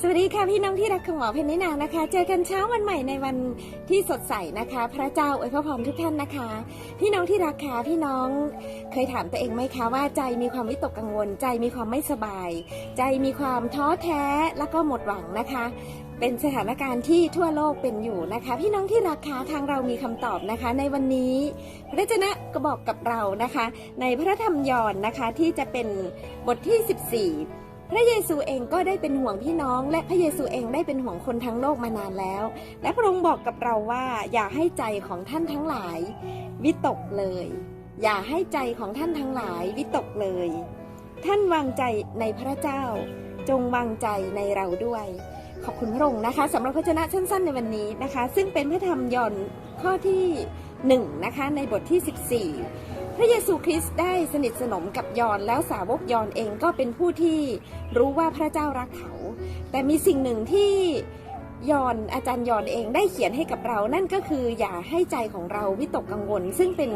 สวัสดีค่ะพี่น้องที่รักของหมอเพนนินานะคะ เจอกันเช้าวันใหม่ในวันที่สดใสนะคะ พระเจ้าอวยพระพรทุกท่านนะคะ พี่น้องที่รักค่ะพี่น้องเคยถามตัวเองไหมคะว่าใจมีความวิตกกังวล ใจมีความไม่สบาย ใจมีความท้อแท้แล้วก็หมดหวังนะคะ เป็นสถานการณ์ที่ทั่วโลกเป็นอยู่นะคะ พี่น้องที่รักค่ะทางเรามีคำตอบนะคะ ในวันนี้ พระเจ้าก็บอกกับเรานะคะ ในพระธรรมยอห์นนะคะที่จะเป็นบทที่ 14 พระเยซูเองก็ได้เป็นห่วงพี่น้อง และพระเยซูเองได้เป็นห่วงคนทั้งโลกมานานแล้ว และพระองค์บอกกับเราว่า อย่าให้ใจของท่านทั้งหลาย วิตกเลย อย่าให้ใจของท่านทั้งหลายวิตกเลย ท่านวางใจในพระเจ้า จงวางใจในเราด้วย ขอบคุณพระองค์นะคะสำหรับพระเจ้าสั้น ๆ ในวันนี้นะคะ ซึ่งเป็นพระธรรมยอห์นข้อที่หนึ่งนะคะในบทที่ 14 พระเยซูคริสต์ได้สนิทสนมกับยอนแล้วสาวกยอนเองก็เป็นผู้ที่รู้ว่าพระเจ้ารักเขา แต่มีสิ่งหนึ่งที่ยอนอาจารย์ยอนเองได้เขียนให้กับเรา นั่นก็คืออย่าให้ใจของเราวิตกกังวล ซึ่งเป็น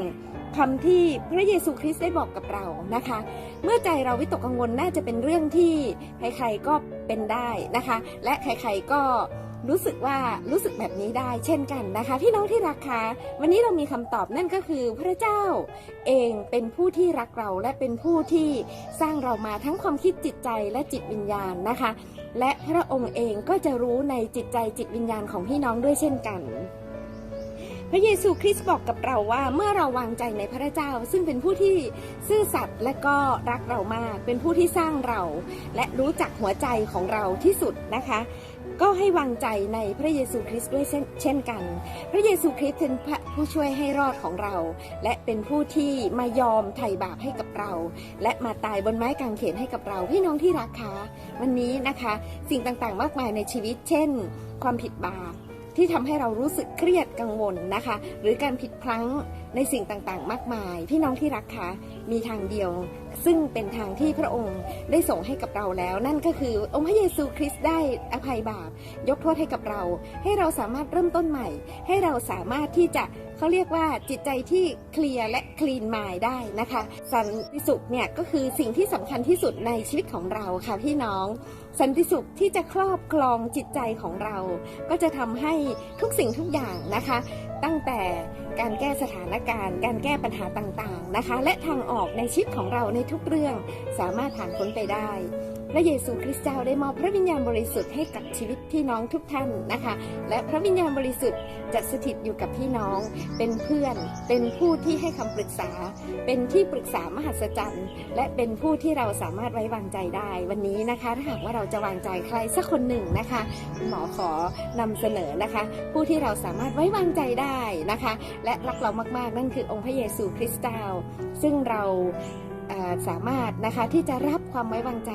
คำที่พระเยซูคริสต์ได้บอกกับเรานะคะ เมื่อใจเราวิตกกังวลน่าจะเป็นเรื่องที่ใครๆก็เป็นได้นะคะ และใครๆก็ รู้สึกว่ารู้สึกแบบนี้ได้เช่นกันนะคะ พี่น้องที่รักคะวันนี้เรามีคำตอบนั่นก็คือ พระเจ้าเองเป็นผู้ที่รักเราและเป็นผู้ที่สร้างเรามาทั้งความคิดจิตใจและจิตวิญญาณนะคะ และพระองค์เองก็จะรู้ในจิตใจจิตวิญญาณของพี่น้องด้วยเช่นกัน พระเยซูคริสต์บอกกับเราว่าเมื่อเราวางใจในพระเจ้า ซึ่งเป็นผู้ที่ซื่อสัตย์และก็รักเรามาก เป็นผู้ที่สร้างเรา และรู้จักหัวใจของเราที่สุดนะคะ ก็ให้วางใจในพระเยซูคริสต์ด้วยเช่นกัน พระเยซูคริสต์เป็นพระผู้ช่วยให้รอดของเรา และเป็นผู้ที่มายอมไถ่บาปให้กับเรา และมาตายบนไม้กางเขนให้กับเราพี่น้องที่รักคะวันนี้นะคะ สิ่งต่างๆมากมายในชีวิต เช่น ความผิดบาป ที่ทำให้เรารู้สึกเครียดกังวลนะคะ หรือการผิดพลั้งในสิ่งต่างๆ มากมาย พี่น้องที่รักคะมีทางเดียว ซึ่งเป็นทางที่พระองค์ได้ส่งให้กับเราแล้ว นั่นก็คือองค์พระเยซูคริสต์ได้อภัยบาป ยกโทษให้กับเรา ให้เราสามารถเริ่มต้นใหม่ ให้เราสามารถที่จะเขาเรียกว่าจิตใจที่เคลียร์และคลีนมายได้นะคะสันติสุขเนี่ยก็คือสิ่งที่สำคัญที่สุดในชีวิตของเราค่ะพี่น้อง สันติสุขที่จะครอบครองจิตใจของเรา ก็จะทำให้ทุกสิ่งทุกอย่างนะคะ ตั้งแต่การแก้สถานการณ์ การแก้ปัญหาต่างๆนะคะ และทางออกในชีวิตของเราในทุกเรื่องสามารถผ่านพ้นไปได้ ระเยซูคริสต์เจ้าได้มอบพระวิญญาณบริสุทธิ์ให้กับชีวิตพี่น้องทุกท่านนะคะ และพระวิญญาณบริสุทธิ์จะสถิตอยู่กับพี่น้อง เป็นเพื่อน เป็นผู้ที่ให้คำปรึกษา เป็นที่ปรึกษามหัศจรรย์ และเป็นผู้ที่เราสามารถไว้วางใจได้ วันนี้นะคะถ้าหากว่าเราจะวางใจใครสักคนหนึ่งนะคะหมอขอนำเสนอนะคะ ผู้ที่เราสามารถไว้วางใจได้นะคะ และรักเรามากๆนั่นคือองค์พระเยซูคริสต์เจ้า ซึ่งเรา สามารถนะคะที่จะรับความไว้วางใจ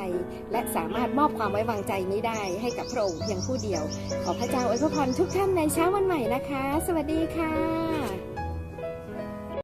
และสามารถมอบความไว้วางใจนี้ได้ให้กับพระองค์เพียงผู้เดียว ขอพระเจ้าอวยพรทุกท่านในเช้าวันใหม่นะคะ สวัสดีค่ะ